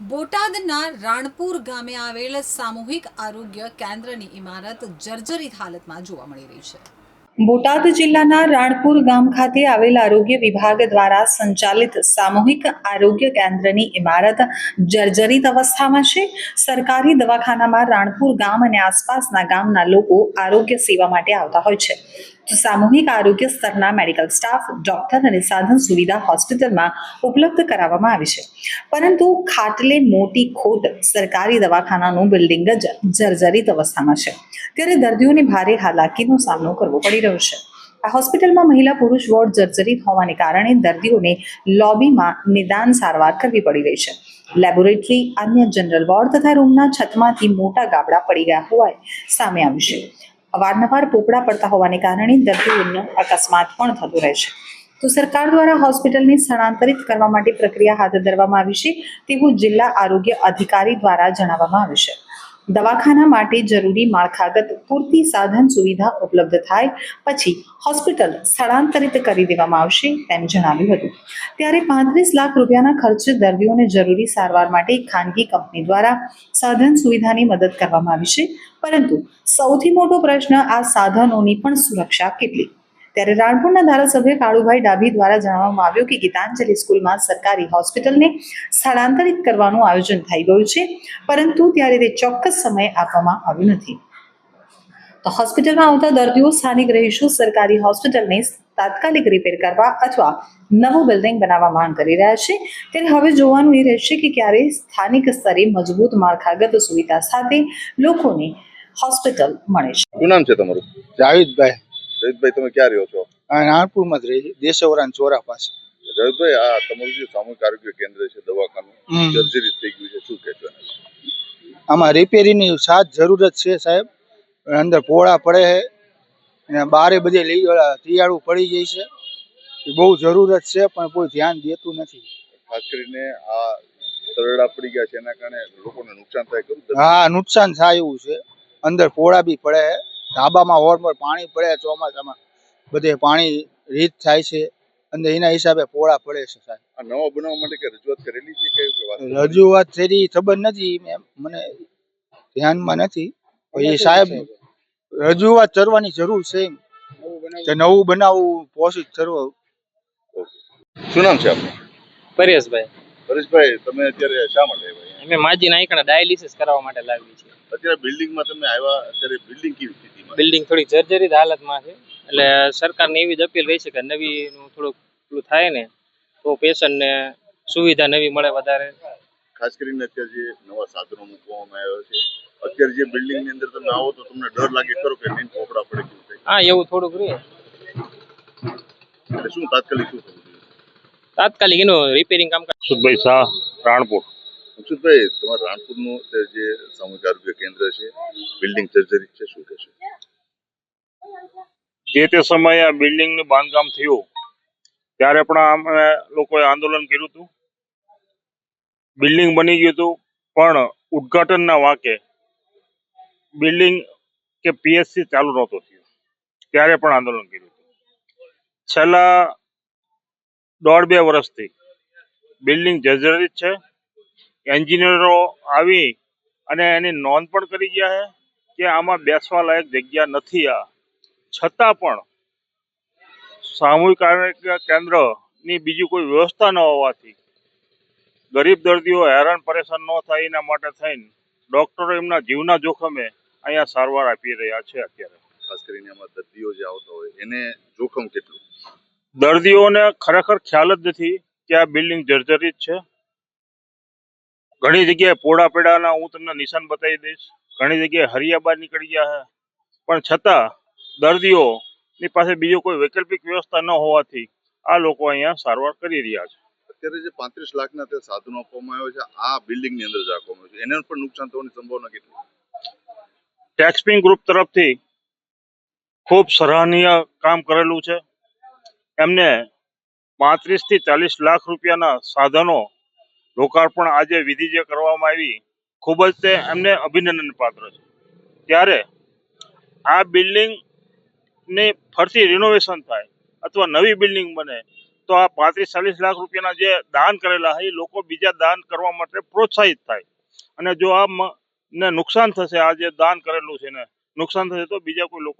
બોટાદના રાણપુર ગામે આવેલ સામૂહિક આરોગ્ય કેન્દ્રની ઇમારત જર્જરિત હાલતમાં જોવા મળી રહી છે. બોટાદ જિલ્લાના રાણપુર ગામ ખાતે આવેલ આરોગ્ય વિભાગ દ્વારા સંચાલિત સામૂહિક આરોગ્ય કેન્દ્રની ઇમારત જર્જરિત અવસ્થામાં છે. સરકારી દવાખાનામાં રાણપુર ગામ અને આસપાસના ગામના લોકો આરોગ્ય સેવા માટે આવતા હોય છે. તો સામૂહિક આરોગ્ય સ્તરના મેડિકલ સ્ટાફ ડોક્ટર અને સાધન સુવિધા હોસ્પિટલમાં ઉપલબ્ધ કરાવવામાં આવી છે. પરંતુ ખાટલે મોટી ખોટ સરકારી દવાખાનાનું બિલ્ડિંગ જ જર્જરિત અવસ્થામાં છે. ત્યારે દર્દીઓને ભારે હાલાકીનો સામનો કરવો પડી રહ્યો છે. આ હોસ્પિટલમાં મહિલા પુરુષ વોર્ડ જર્જરિત હોવાને કારણે દર્દીઓને લોબીમાં નિદાન સારવાર કરવી પડી રહી છે. લેબોરેટરી, અન્ય જનરલ વોર્ડ તથા રૂમના છતમાંથી મોટા ગાબડા પડી ગયા હોવાય સામે આવ્યું છે. અવારનવાર પોપડા પડતા હોવાને કારણે દર્દીઓનો અકસ્માત પણ થતો રહે છે. તો સરકાર દ્વારા હોસ્પિટલને સ્થળાંતરિત કરવા માટે પ્રક્રિયા હાથ ધરવામાં આવી છે તેવું જિલ્લા આરોગ્ય અધિકારી દ્વારા જણાવવામાં આવ્યું છે. દવાખાના માટે જરૂરી માળખાગત પૂરતી સાધન સુવિધા ઉપલબ્ધ થાય, પછી હોસ્પિટલ સ્થળાંતરિત કરી દેવામાં આવશે તેમ જણાવ્યું હતું. ત્યારે પાંત્રીસ લાખ રૂપિયાના ખર્ચે દર્દીઓને જરૂરી સારવાર માટે ખાનગી કંપની દ્વારા સાધન સુવિધાની મદદ કરવામાં આવી છે. પરંતુ સૌથી મોટો પ્રશ્ન આ સાધનોની પણ સુરક્ષા કેટલી? ત્યારે રાણપુરના ધારાસભ્ય કાળુભાઈ ડાભી દ્વારા જણાવવામાં આવ્યું કે ગીતાંજલિ સ્કૂલમાં સરકારી હોસ્પિટલને સ્થળાંતરિત કરવાનું આયોજન થઈ ગયું છે પરંતુ ત્યારે તે ચોક્કસ સમય આપવામાં આવ્યું નથી. તો હોસ્પિટલમાં આવતા દર્દીઓ સ્થાનિક રહીશો સરકારી હોસ્પિટલને તાત્કાલિક રિપેર કરવા અથવા નવું બિલ્ડિંગ બનાવવા માંગ કરી રહ્યા છે. ત્યારે હવે જોવાનું એ રહેશે કે ક્યારે સ્થાનિક સ્તરે મજબૂત માળખાગત સુવિધા સાથે લોકોને હોસ્પિટલ મળે છે. શું નામ છે તમારું? જાવેદભાઈ. જયદભાઈ તમે ક્યાં રહ્યો છો? આ નાણપુરમાં જ રહી. દેશવરાન ચોરા પાસે. જયદભાઈ આ તમારું જે સામૂહિક આરોગ્ય કેન્દ્ર છે દવાખાનું હમ. જર્જરિત થઈ ગયું છે. શું કહેશો આમાં રિપેરીની સાત જરૂરત છે સાહેબ. અંદર પોળા પડે છે. અને બારે બધે લઈ તિયાળું પડી જાય છે. એ બહુ જરૂરત છે પણ કોઈ ધ્યાન દેતું નથી. ખાસ કરીને આ તરડા પડી ગયા છે એના કારણે લોકોને નુકસાન થાય હા નુકસાન થાય એવું છે. અંદર પોળા બી પડે છે. ધાબામાં હોરમાં પાણી પડે ચોમાસામાં. બધે પાણી રીત થાય છે અને એના હિસાબે પોળા પડે છે સાહેબ. આ બનાવવા માટે રજૂઆત કરેલી છે કે કે રજૂઆત થઈ ખબર નથી મને ધ્યાનમાં નથી. એ સાહેબ રજૂઆત કરવાની જરૂર છે નવું બનાવવું પોષિત કરવો. શું નામ છે આપનું? પરેશભાઈ. પરેશભાઈ તમે અત્યારે શા માટે આવ્યા અમે માજી નાયકણા ડાયાલિસિસ કરાવવા માટે લાગી છે અત્યારે બિલ્ડિંગમાં તમે આવ્યા અત્યારે બિલ્ડિંગ કેવી છે? બિલ્ડિંગ થોડી જર્જરિત હાલતમાં છે. એટલે સરકારને એવી જ અપીલ રહી છે કે નવીનું થોડુંક પેલું થાય ને તો પેશન્ટને સુવિધા નવી મળે વધારે. ખાસ કરીને અત્યારે જે નવા સાધનો મૂકવામાં આવ્યા છે અત્યારે જે બિલ્ડિંગની અંદર તમે આવો તો તમને ડર લાગે ખરો કે નહીં પોપડા પડે કેવું થાય? હા એવું થોડુંક રહે. એટલે શું તાત્કાલિક શું થવું તાત્કાલિક એનું રિપેરિંગ કામ સુભાઈ શાહ રાણપુર. અક્ષુતભાઈ તમારા રાણપુરનું નું જે સામૂહિક આરોગ્ય કેન્દ્ર છે બિલ્ડિંગ સર્જરી છે શું કહેશો? જે તે સમયે આ બિલ્ડિંગનું બાંધકામ થયું, ત્યારે પણ અમે લોકોએ આંદોલન કર્યું હતું. બિલ્ડિંગ બની ગયું હતું, પણ ઉદઘાટનના વાંકે બિલ્ડિંગ કે પીએસસી ચાલુ નહોતો થયું, ત્યારે પણ આંદોલન કર્યું હતું. છેલ્લા દોઢ બે વર્ષથી બિલ્ડિંગ જર્જરિત છે, એન્જિનિયરો આવી અને એની નોંધ પણ કરી ગયા છે કે આમાં બેસવા લાયક જગ્યા નથી આ છતાં પણ સામૂહિક આરોગ્ય કેન્દ્રની બીજી કોઈ વ્યવસ્થા ન હોવાથી ગરીબ દર્દીઓ હેરાન પરેશાન ન થાય એના માટે થઈને ડૉક્ટરો એમના જીવના જોખમે અહીંયા સારવાર આપી રહ્યા છે અત્યારે. ખાસ કરીને એમાં દર્દીઓ જે આવતા હોય એને જોખમ કેટલું? દર્દીઓને ખરેખર ખ્યાલ જ નથી કે આ બિલ્ડિંગ જર્જરિત છે. ઘણી જગ્યાએ પોડા પેડાના હું તમને નિશાન બતાવી દઈશ. ઘણી જગ્યાએ હરિયા બહાર નીકળી ગયા છે. પણ છતાં દર્દીઓની પાસે બીજો કોઈ વૈકલ્પિક વ્યવસ્થા ન હોવાથી આ લોકો અહીંયા સારવાર કરી રહ્યા છે. અત્યારે જે પાંત્રીસ લાખના તે સાધનો આપવામાં આવ્યો છે આ બિલ્ડિંગની અંદર જ આપવામાં આવ્યું છે. એને પણ નુકસાન થવાની સંભાવના કેટલી ટેક્સપિંગ ગ્રુપ તરફથી ખૂબ સરાહનીય કામ કરેલું છે. એમને પાંત્રીસથી ચાલીસ લાખ રૂપિયાના સાધનો લોકાર્પણ આજે વિધિ જે કરવામાં આવી ખૂબ જ તે એમને અભિનંદન પાત્ર છે. ત્યારે આ બિલ્ડિંગ ને ફરતી રિનોવેશન થાય અથવા નવી બિલ્ડિંગ બને, તો આ પાંત્રીસ ચાલીસ લાખ રૂપિયાના જે દાન કરેલા હોય એ લોકો બીજા દાન કરવા માટે પ્રોત્સાહિત થાય. અને જો આ ને નુકસાન થશે, આ જે દાન કરેલું છે ને, નુકસાન થશે તો બીજા કોઈ લોકો